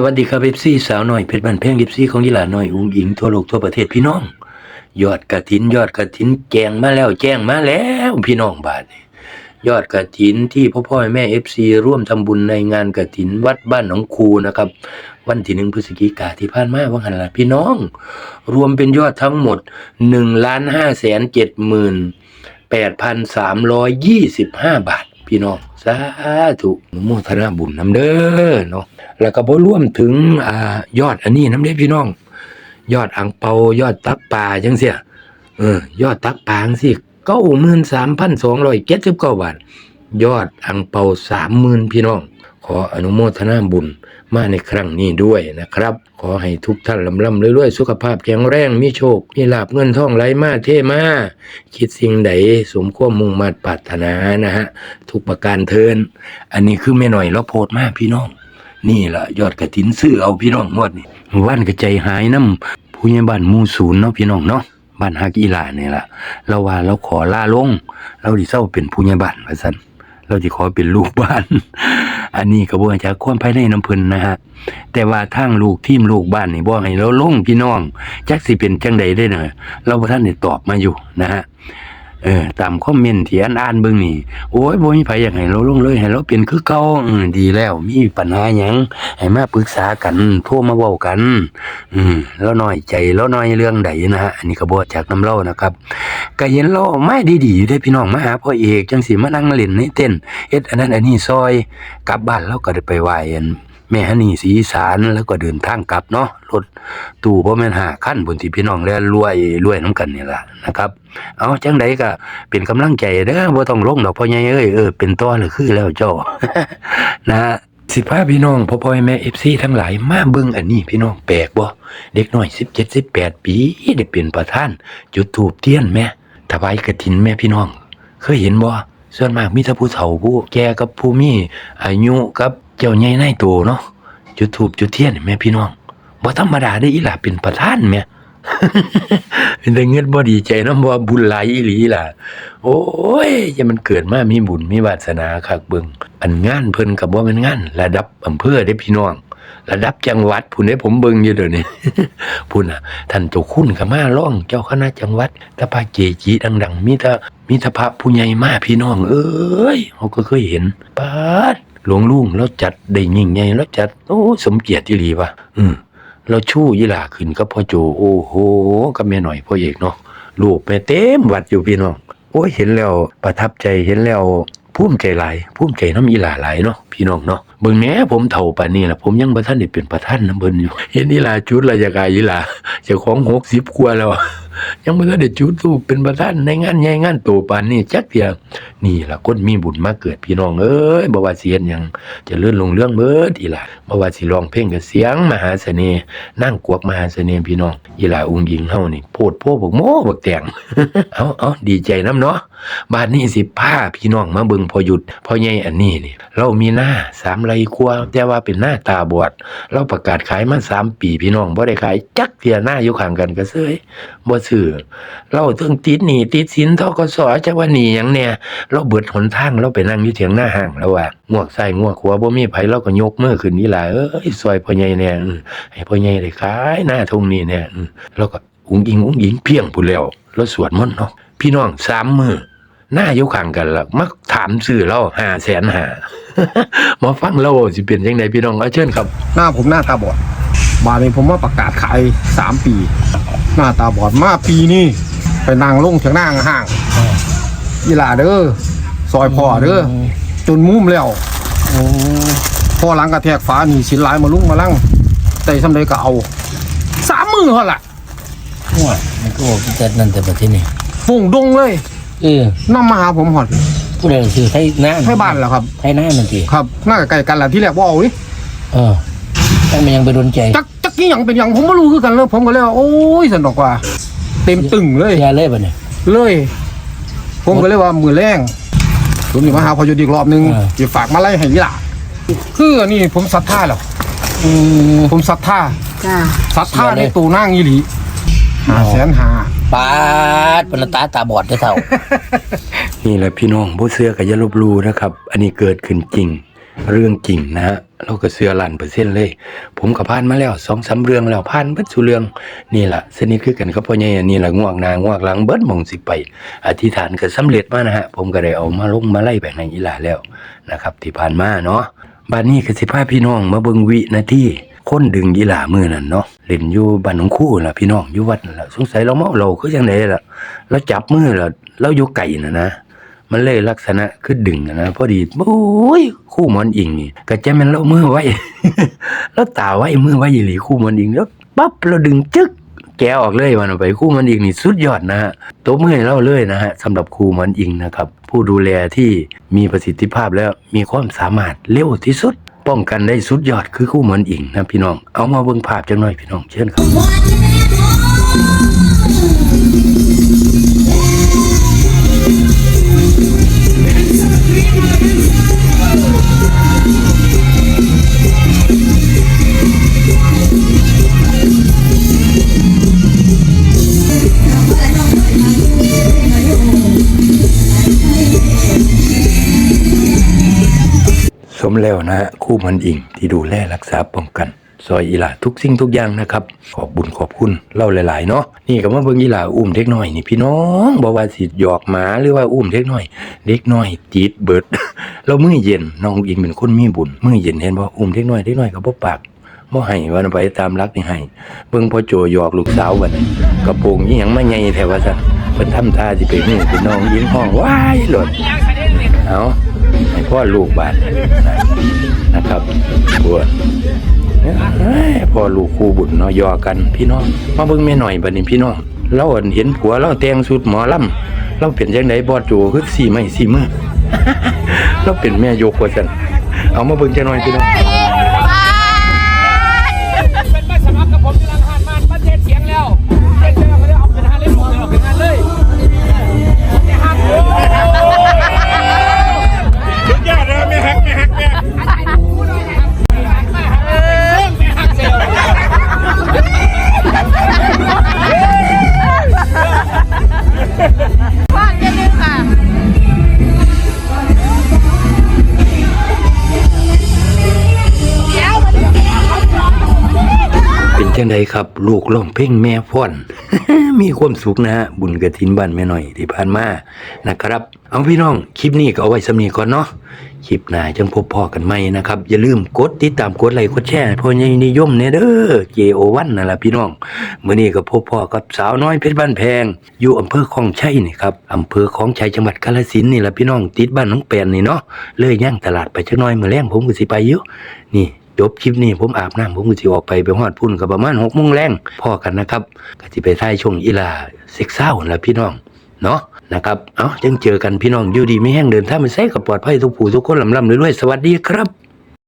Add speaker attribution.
Speaker 1: สวัสดีครับเอฟซีสาวหน่อยเพชรบันเพ่งเอฟซีของยีหลาหน่อยอุ้งอิงทั่วโลกทั่วประเทศพี่น้อง ยอดกระถิน ยอดกระถินแจงมาแล้วแจ้งมาแล้วพี่น้องบาทนี่ยอดกระถินที่พ่อพ่อแม่เอฟซีร่วมทำบุญในงานกระถินวัดบ้านหนองคูนะครับ วันที่หนึ่งพฤศจิกาที่ผ่านมาว่าหันละพี่น้อง รวมเป็นยอดทั้งหมดหนึ่งล้านห้าแสนเจ็ดหมื่นแปดพันสามร้อยยี่สิบห้าบาท พี่น้องสาธุอนุโมทนาบุญน้ำเด้อเนาะแล้วก็บ่รวมถึงอ่ายอดอันนี้น้ำเด้อพี่น้อง ยอดอังเปายอดตักป่าจังเสียเออยอดตักป่าจังสิเก้าหมื่นสามพันสองร้อยเจ็ดสิบเก้าบาทยอดอังเปาสามหมื่นพี่น้อง ขออนุโมทนาบุญ มาในครั้งนี้ด้วยนะครับ ขอให้ทุกท่านลำล่ำเรื่อยๆ สุขภาพแข็งแรงมีโชค มีลาบเงินทองไหลมาเทมาคิดสิ่งใดสมความมุ่งมา่ปรารถนานะฮะ ทุกประการเทิน อันนี้คือแม่หน่อยเราโพดมากพี่น้อง นี่ละยอดกระถินซื้อเอาพี่น้องงวดนี่ว่านกระใจหายน้ำผู้ใหญ่บ้านมูศูนย์เนาะพี่น้องเนาะบ้านฮักอีหลาเนี่ยละเราว่าเราขอลาลง เราดิเศร้าเป็นผู้ใหญ่บ้านว่าซั่น เราจะขอเป็นลูกบ้าน อันนี้กระบว่าจารความภายในน้ำพึ่นนะฮะ แต่ว่าทางลูกทีมลูกบ้านนี่บ่ให้เราลงพี่น้อง จักสิเป็นจังใดได้เนอะเราบ่ทันได้ตอบมาอยู่นะฮะ เออตามคอมเมนต์ที่อันอ่านเบิ่งนี่โอ้ยบ่มีไผอยากให้เราลงเลยให้เราเป็นคือเก่าอืมดีแล้ว มีปัญหาหยังให้มาปรึกษากันโทรมาเว้ากัน อืมแล้วน้อยใจแล้วน้อยเรื่องใดนะฮะอันนี้ก็บ่จากน้ำเล่านะครับก็เห็นเราไม่ดีๆอยู่ได้พี่น้องมาหาพ่อเอกจังสิมานั่งเล่นในเต้นเฮ็ดอันนั้นอันนี้ซอยกลับบ้านเราก็ได้ไปไหว้อัน แม่ฮันนี่ศรีสานแล้วก็เดินทางกลับเนาะรถตู้บ่แม่นหาคันบนที่พี่น้องแล่นรวยรวยน้ำกันนี่แหละนะครับ เอาจังใดก็เป็นกำลังใจเด้อบ่ต้องลงดอกพ่อใหญ่เอ้ยเออเป็นตัวหรือคือแล้วเจ้านะสิพาพี่น้องพ่อพ่อแม่ FC ทั้งหลายมาเบิ่งอันนี้พี่น้องแปลกบ่เด็กน้อย17 18ปีได้เป็นประธาน จุดธูปเทียนแม่ถวายกฐินแม่พี่น้อง เคยเห็นบ่ส่วนมากมีแต่ผู้เฒ่าผู้แก่กับผู้มีอายุกับ เจ้าใหญ่ในโตเนาะจุดธูปจุดเทียนแม่พี่น้องบ่ธรรมดาได้อีหล่ะเป็นประธานแม่เป็นแต่เงินบ่ดีใจนำว่บุญหลายอีหลีล่ะ โอ้ยจะมันเกิดมามีบุญมีวาสนาคักเบิงอันงานเพิ่นก็บ่แม่นงาน ระดับอำเภอเด้พี่น้อง ระดับจังหวัดพุ่นเด้ผมเบิ่งอยู่เดี๋ยวนี้พุ่นน่ะ ท่านเจ้าคุณก็มาร้องเจ้าคณะจังหวัดต่พระเกจิดัง ๆ มีต่มีต่พระผู้ใหญ่มาพี่น้อง เอ้ยเขาก็เคยเห็นปาด หลวงลุงแล้วจัดได้ยิ่งใหญ่แล้วจัดโอ้สมเกียรติอีหลีวะอืมแล้วชู้ยีหลาขึ้นก็พ่อโจโอ้โหก็แม่หน่อยพ่อเอกเนาะลูกแม่เต็มวัดอยู่พี่น้องโอ้ยเห็นแล้วประทับใจเห็นแล้วภูมิใจหลายภูมิใจน้ำอีหลาหลายเนาะพี่น้องเนาะเบิ่งแหนผมเฒ่าปานนี้ล่ะผมยังบ่ทันได้เป็นประธานน้ำเพิ่นอยู่ เห็นอีหลาจุดละยากายอีหลาเจ้าของ60กว่าแล้ว ยังบ่ได้จุดทูปเป็นประธานในงานใหญ่งานโตปานนี้จักเที่ยนี่ล่ะคนมีบุญมาเกิดพี่น้องเอ้ยบ่ว่าเฮ็ดหยังจะเลื่อนลงเรื่องเบิดอีหลาบ่ว่าสิร้องเพลงก็เสียงมหาเสน่ห์นั่งกวกมหาเสน่ห์พี่น้องอีหลาองค์หญิงเฮานี่โพดโพบกโมบักแตงเอาเอาดีใจน้ำเนาะบาดนี้สิพาพี่น้องมาเบิ่งพอหยุดพอใหญ่อันนี้นี่ เรามีหน้าสามไรครัวแต่ว่าเป็นหน้าตาบอดเราประกาศขายมาสามปีพี่น้องบ่ได้ขายจักเทียหน้าอยู่ข้างกันก็เซยบ่ซื้อเราเทิงติดหนีติดสินทกสจักว่าหนี้หยังเนี่ยเราเบิดหนทางเราไปนั่งอยู่เถียงหน้าห้างแล้วว่างวกซ้ายงวกขวาบ่มีไผเราก็ยกมือขึ้นนี่ล่ะเอ้ยซอยพ่อใหญ่แน่อือให้พ่อใหญ่ได้ขายหน้าทุ่งนี้แน่อือแล้วก็อุ้งอิงอุ้งอิงเพียงพู้แล้วแล้วสวดมนต์เนาะพี่น้องสามมือหน้ายู่ข้างกันละมักถามซื้อเรา5 0 0 0 0 5มาฟังเราสิเป็นจังไดพี่น้องเอาเชิญครับ
Speaker 2: หน้าผมหน้าตาบอด บาดนี้ผมมาประกาศขายสามปี หน้าตาบอดมาปีนี้ไปนั่งลงเถียงหน้าห้างยีหลาเด้อซอยพ่อเด้อจนมุมแล้วพ่อหลังกระแทกฝาหนีสินหลายมาลุ่งมาลั่งแต่สำเร็จก็เอาสามมือเขาละ
Speaker 3: ว่ามันก็บอกแต่นั่นแต่ประเทศนี้
Speaker 2: ฟงดงเลย
Speaker 3: เออ
Speaker 2: น้ำมาหาผมหอด
Speaker 3: ผู้ใดซื้อไทยหน้า
Speaker 2: ให้บ้านแล้วครับ
Speaker 3: ไทยหน้ามันที
Speaker 2: ครับหน้าไกลกันแหละที่แรกว่าเอานี่
Speaker 3: เออ แต่มันยังไปโดนใจ
Speaker 2: จักจักกี่อย่างเป็นอย่างผมไม่รู้คือกันเลยผมก็เลยว่าโอ้ยสนุกว่า เต็มตึงเลย
Speaker 3: ยาเลยบ่เนี่ย
Speaker 2: เลย ผมก็เลยว่ามือแรงผมนี่มาหาพออยู่ดีกรอบหนึงจะฝากมาไล่ให้ยี่หล่ะคืออันนี้ผมศรัทธาแล้ว
Speaker 3: อืม
Speaker 2: ผมศรัทธา
Speaker 4: จ้า
Speaker 2: ศรัทธาในตูนั่งยี่หลีหาแสนหา
Speaker 3: ปาดปนตาตาบอดได้อเท่า
Speaker 1: นี่แหละพี่น้องผู้เสื้อกับยาลบหลูนะครับ อันนี้เกิดขึ้นจริง เรื่องจริงนะฮะ เราก็เสือล้านเปอร์เซ็นต์เลย ผมก็ผ่านมาแล้วสองสามเรื่องแล้วผ่านเบิดสุเรื่องนี่แหล่ะสนิทคือกันกับพ่อใหญ่นนี่แหละง่วงนางงวงหลังเบิดมองสิไป อธิษฐานก็สำเร็จมานะฮะ ผมก็ได้เอามาลงมาไล่แบบในอีหลาแล้วนะครับ ที่ผ่านมาเนาะบ้านนี้ก็สิพาพี่น้องมาเบิงวินาทีคนดึงอีหลามือนั่นเนาะเล่นอยู่บ้านหนองคู่ล่ะพี่น้องอยู่วัดล่ะสงสัยเราเมาเราคือจังไดล่ะแล้วจับมือล่ะเราอยู่ไก่น่ะนะ มันเลยลักษณะคือดึงนะพอดีโอ้ยคู่มอนอิงนี่ก็จะมันเล่ามือไว้ แล้วตาไว้มือไว้อีหลีคู่มอนอิงแล้วปั๊บเราดึงจึ๊กแกออกเลยมันออกไปคู่มันอิงนี่สุดยอดนะฮะตัวมือให้เล่าเลยนะฮะสำหรับคู่มันอิงนะครับ ผู้ดูแลที่มีประสิทธิภาพแล้วมีความสามารถเร็วที่สุด ป้องกันได้สุดยอดคือคู่มอนอิงนะพี่น้อง เอามาเบิ่งภาพจังหน่อยพี่น้องเชิญครับ สมแล้วนะฮะคู่มันอิงที่ดูแลรักษาป้องกัน ซอยอีหลาทุกสิ่งทุกอย่างนะครับ ขอบบุญขอบคุณเล่าหลาย ๆ เนาะนี่ก็มาเบิ่งอีหลาอุ้มเด็กน้อยนี่พี่น้องบอกว่าสิหยอกหมาหรือว่าอุ้มเด็กน้อยเด็กน้อยจีดเบิดเรามือเย็นน้องอิงเป็นคนมีบุญมือเย็นเห็นบ่อุ้มเด็กน้อยเด็กน้อยก็บ่ปากบ่ให้ว่าไปตามรักนี่ให้เบิ่งพ่อโจหยอกลูกสาวบันั้กระโปรงอีหยังมาใหญ่แท้ว่าซั่นเพิ่นทำท่าสิไปมือพี่น้องยิงห้องว้ายหล่นเอา ให้พ่อลูกบาดนะนะครับบวชพ่อลูกคู่บุญเนาะยอกันพี่น้องมาเบิ่งแม่หน่อยบัดนี้พี่น้องเราเห็นผัวเราแต่งสุดหมอลำเราเป็นจังไดบอดโจคือสี่ไม่สี่มือเราเป็นแม่โยกว่าสันเอามาเบิ่งจะหน่อยพี่น้อง
Speaker 4: เซลล์
Speaker 5: ว่างจะลืมค่ะเดี๋ยวมัน
Speaker 1: เป็นจังไดครับ ลูกร้องเพลงแม่พ่อน มีความสุขนะฮะบุญกระถินบ้านแม่หน่อยที่ผ่านมานะครับ เอาพี่น้อง คลิปนี้ก็เอาไว้สำนีก่อนเนาะคลิปหน้าจังพบพ่อกันใหม่นะครับ อย่าลืมกดติดตามกดไลค์กดแชร์พ่อใหญ่นิยมเนี่ยเด้อ JO1 นั่นล่ะพี่น้องเมื้อนี้ก็พบพ่อกับสาวน้อยเพชรบ้านแพง อยู่อำเภอคลองชัยนี่ครับอำเภอคลองชัยจังหวัดกาฬสินธุ์นี่แหละพี่น้องติดบ้านน้องแปนนี่เนาะเลยย่างตลาดไปจักหน่อยมื้อแลงผมก็สิไปอยู่นี่จบคลิปนี้ผมอาบน้ำผมก็สิออกไปไปฮอดพุ่นกับประมาณหกโมงแรงพ่อกันนะครับก็สิไปท้ายช่วงอีลาเซ็กเศร้าหั่นละพี่น้องเนาะ นะครับ เอาจังเจอกันพี่น้องอยู่ดีไม่แห้งเดินถ้างไปใส่กับปลอดภัยทุกผู้ทุกคนลำลำรวยๆสวัสดีครับ